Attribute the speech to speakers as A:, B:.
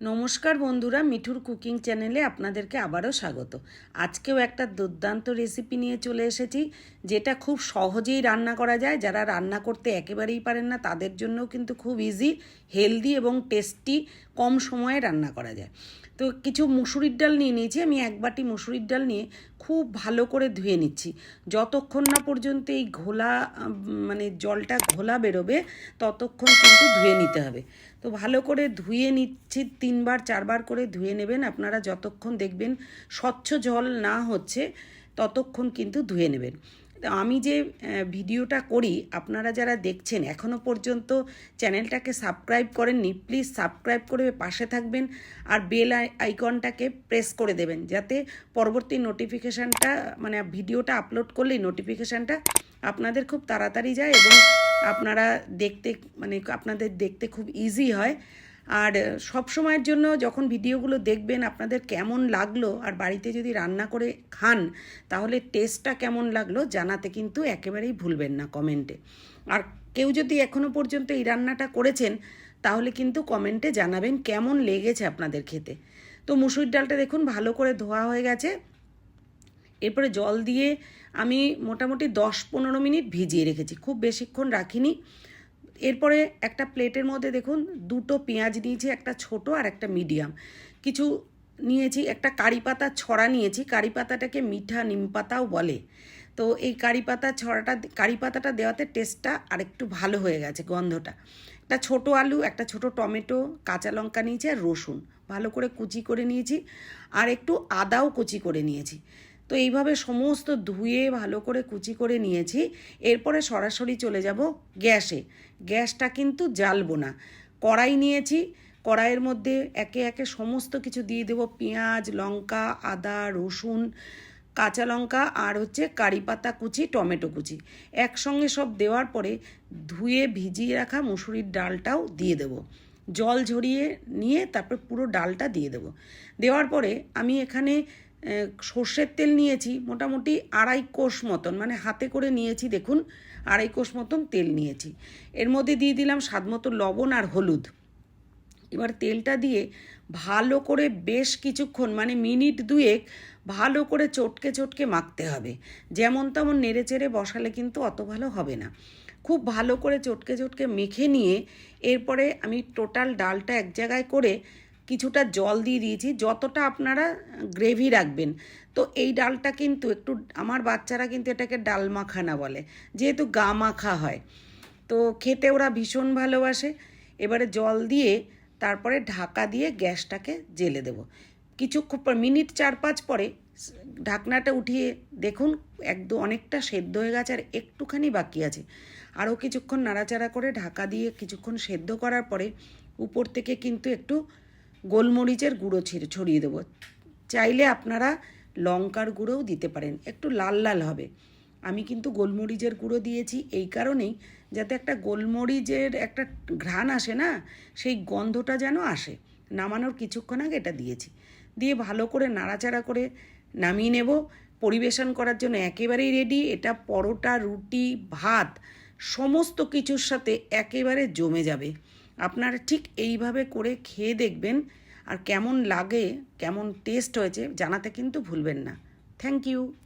A: নমস্কার বন্ধুরা, মিঠুর কুকিং চ্যানেলে আপনাদেরকে আবারও স্বাগত। আজকেও একটা দুর্দান্ত রেসিপি নিয়ে চলে এসেছি, যেটা খুব সহজেই রান্না করা যায়। যারা রান্না করতে একেবারেই পারেন না, তাদের জন্যও কিন্তু খুব ইজি হেলদি এবং টেস্টি কম সময়ে রান্না করা যায়। তো কিছু মুসুরির ডাল নিয়ে নিয়েছি, আমি এক বাটি মুসুরির ডাল নিয়ে খুব ভালো করে ধুয়ে নিচ্ছি। যতক্ষণ না পর্যন্ত এই ঘোলা মানে জলটা ঘোলা বেরোবে, ততক্ষণ কিন্তু ধুয়ে নিতে হবে। তো ভালো করে ধুয়ে নিচ্ছি, তিনবার, চারবার করে ধুয়ে নেবেন। আপনারা যতক্ষণ দেখবেন স্বচ্ছ জল না হচ্ছে, ততক্ষণ কিন্তু ধুয়ে নেবেন। আমি যে ভিডিওটা করি, আপনারা যারা দেখছেন এখনও পর্যন্ত চ্যানেলটাকে সাবস্ক্রাইব করেননি, প্লিজ সাবস্ক্রাইব করে পাশে থাকবেন আর বেল আইকনটাকে প্রেস করে দেবেন, যাতে পরবর্তী নোটিফিকেশানটা মানে ভিডিওটা আপলোড করলেই নোটিফিকেশানটা আপনাদের খুব তাড়াতাড়ি যায় এবং আপনারা দেখতে মানে আপনাদের দেখতে খুব ইজি হয়। আর সব সময়ের জন্য যখন ভিডিওগুলো দেখবেন আপনাদের কেমন লাগল আর বাড়িতে যদি রান্না করে খান, তাহলে টেস্টটা কেমন লাগল জানাতে কিন্তু একেবারেই ভুলবেন না কমেন্টে আর কেউ যদি এখনও পর্যন্ত এই রান্নাটা করেছেন, তাহলে কিন্তু কমেন্টে জানাবেন কেমন লেগেছে আপনাদের খেতে। তো মুসুর ডালটা দেখুন ভালো করে ধোয়া হয়ে গেছে। এরপরে জল দিয়ে আমি মোটামুটি দশ পনেরো মিনিট ভিজিয়ে রেখেছি। খুব বেশিক্ষণ রাখিনি। এরপরে একটা প্লেটের মধ্যে দেখুন দুটো পেঁয়াজ নিয়েছি, একটা ছোট আর একটা মিডিয়াম। কিছু নিয়েছি, একটা কারি পাতা ছড়া নিয়েছি, কারি পাতাটাকে মিঠা নিম পাতাও বলে। তো এই কারি পাতা ছড়াটা, কারি পাতাটা দেওয়াতে টেস্টটা আরেকটু ভালো হয়ে গেছে গন্ধটা। একটা ছোট আলু, একটা ছোট টমেটো, কাঁচা লঙ্কা নিয়েছি আর রসুন। ভালো করে কুচি করে নিয়েছি আর একটু আদাও কুচি করে নিয়েছি। তো এইভাবে সমস্ত ধুয়ে ভালো করে কুচি করে নিয়েছি। এরপরে সরাসরি চলে যাব গ্যাসে। গ্যাসটা কিন্তু জ্বালবো না। কড়াই নিয়েছি। কড়াইয়ের মধ্যে একে একে সমস্ত কিছু দিয়ে দেবো। পেঁয়াজ, লঙ্কা, আদা, রসুন, কাঁচা লঙ্কা আর হচ্ছে কারি পাতা কুচি, টমেটো কুচি। একসঙ্গে সব দেওয়ার পরে ধুয়ে ভিজিয়ে রাখা মুসুরির ডালটাও দিয়ে দেবো। জল ঝরিয়ে নিয়ে তারপর পুরো ডালটা দিয়ে দেবো। দেওয়ার পরে আমি এখানে সর্ষের তেল নিয়েছি, মোটামুটি আড়াই কোষ মতন মানে হাতে করে নিয়েছি, দেখুন, আড়াই কোষ মতন তেল নিয়েছি। এর মধ্যে দিয়ে দিলাম স্বাদ মতো লবণ আর হলুদ। এবার তেলটা দিয়ে ভালো করে বেশ কিছুক্ষণ মানে মিনিট দুয়েক ভালো করে চটকে চটকে মাখতে হবে। যেমন তেমন নেড়ে চেড়ে বসালে কিন্তু অত ভালো হবে না। খুব ভালো করে চটকে চটকে মেখে নিয়ে, এরপরে আমি টোটাল ডালটা এক জায়গায় করে কিছুটা জল দিয়ে দিয়েছি, যতটা আপনারা গ্রেভি রাখবেন। তো এই ডালটা কিন্তু একটু, আমার বাচ্চারা কিন্তু এটাকে ডাল মাখানা বলে, যেহেতু গা মাখা হয়। তো খেতে ওরা ভীষণ ভালোবাসে। এবারে জল দিয়ে তারপরে ঢাকা দিয়ে গ্যাসটাকে জেলে দেবো। কিছুক্ষণ মিনিট চার পাঁচ পরে, ঢাকনাটা উঠিয়ে দেখুন একদম অনেকটা সেদ্ধ হয়ে গেছে আর একটুখানি বাকি আছে। আরও কিছুক্ষণ নাড়াচাড়া করে ঢাকা দিয়ে কিছুক্ষণ সেদ্ধ করার পরে, উপর থেকে কিন্তু একটু গোলমরিচের গুঁড়ো ছিড়ে ছড়িয়ে দেবো। চাইলে আপনারা লঙ্কার গুঁড়োও দিতে পারেন। একটু লাল লাল হবে। আমি কিন্তু গোলমরিচের গুঁড়ো দিয়েছি এই কারণেই যাতে একটা গোলমরিচের একটা ঘ্রাণ আসে না, সেই গন্ধটা যেন আসে। নামানোর কিছুক্ষণ আগে এটা দিয়েছি। দিয়ে ভালো করে নাড়াচাড়া করে নামিয়ে নেব। পরিবেশন করার জন্য একেবারেই রেডি। এটা পরোটা, রুটি, ভাত, সমস্ত কিছুর সাথে একেবারে জমে যাবে। আপনারা ঠিক এইভাবে করে খেয়ে দেখবেন আর কেমন লাগে, কেমন টেস্ট হয়েছে জানাতে কিন্তু ভুলবেন না। Thank you